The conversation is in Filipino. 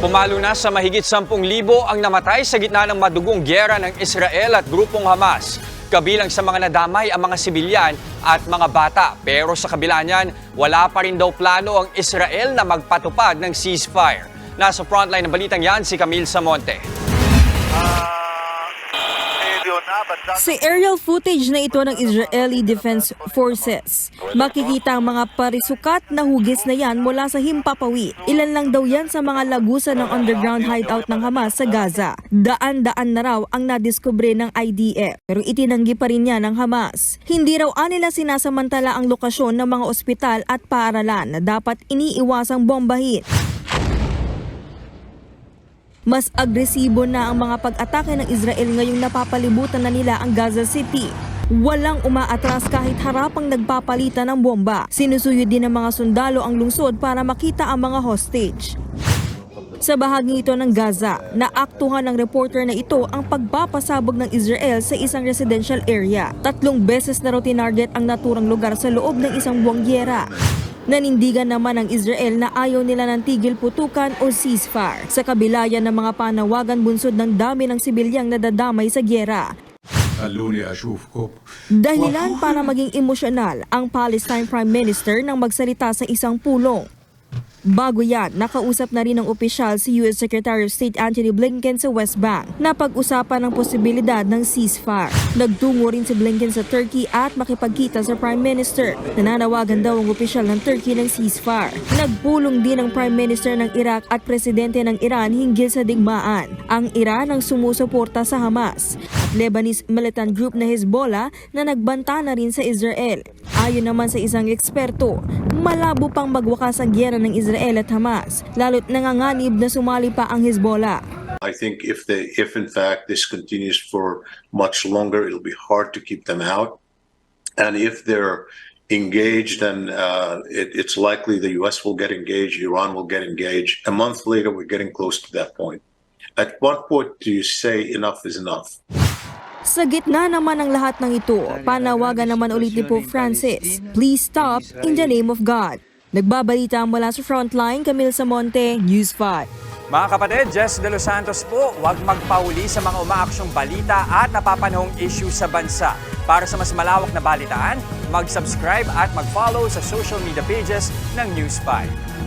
Pumalo na sa mahigit 10,000 ang namatay sa gitna ng madugong gyera ng Israel at grupong Hamas. Kabilang sa mga nadamay ang mga sibilyan at mga bata. Pero sa kabila niyan, wala pa rin daw plano ang Israel na magpatupad ng ceasefire. Nasa frontline ng balitang yan si Camille Samonte. Sa aerial footage na ito ng Israeli Defense Forces, makikita ang mga parisukat na hugis na yan mula sa himpapawid. Ilan lang daw yan sa mga lagusan ng underground hideout ng Hamas sa Gaza. Daan-daan na raw ang nadiskubre ng IDF, pero itinanggi pa rin yan ng Hamas. Hindi raw anila sinasamantala ang lokasyon ng mga ospital at paaralan na dapat iniiwasang bombahin. Mas agresibo na ang mga pag-atake ng Israel ngayong napapalibutan na nila ang Gaza City. Walang umaatras kahit harapang nagpapalitan ng bomba. Sinusuyo din ng mga sundalo ang lungsod para makita ang mga hostage. Sa bahagi ito ng Gaza, naaktuhan ng reporter na ito ang pagpapasabog ng Israel sa isang residential area. Tatlong beses na raw tinarget ang naturang lugar sa loob ng isang buwangyera. Nanindigan naman ang Israel na ayaw nila ng tigil putukan o ceasefire sa kabilayan ng mga panawagan bunsod ng dami ng sibilyang nadadamay sa gyera. Dahilan para maging emosyonal ang Palestine Prime Minister nang magsalita sa isang pulong. Bago yan, nakausap na rin ng opisyal si U.S. Secretary of State Anthony Blinken sa West Bank na pag-usapan ng posibilidad ng ceasefire. Nagtungo rin si Blinken sa Turkey at makipagkita sa Prime Minister. Nananawagan daw ang opisyal ng Turkey ng ceasefire. Nagpulong din ang Prime Minister ng Iraq at Presidente ng Iran hinggil sa digmaan. Ang Iran ang sumusuporta sa Hamas. Lebanese militant group na Hezbollah na nagbanta na rin sa Israel. Ayon naman sa isang eksperto, malabo pang magwakas ang gyera ng Israel at Hamas, lalo't nanganganib na sumali pa ang Hezbollah. I think if they, if in fact this continues for much longer, it'll be hard to keep them out. And if they're engaged, then uh, it, it's likely the U.S. will get engaged, Iran will get engaged. A month later, we're getting close to that point. At what point do you say enough is enough? Sa gitna naman ng lahat ng ito, panawagan naman ulit ni Pope Francis, please stop in the name of God. Nagbabalita mula sa Frontline, Camille Samonte, News 5. Mga kapatid, Jess De Los Santos po, huwag magpauli sa mga umaaksyong balita at napapanahong issue sa bansa. Para sa mas malawak na balitaan, mag-subscribe at mag-follow sa social media pages ng News 5.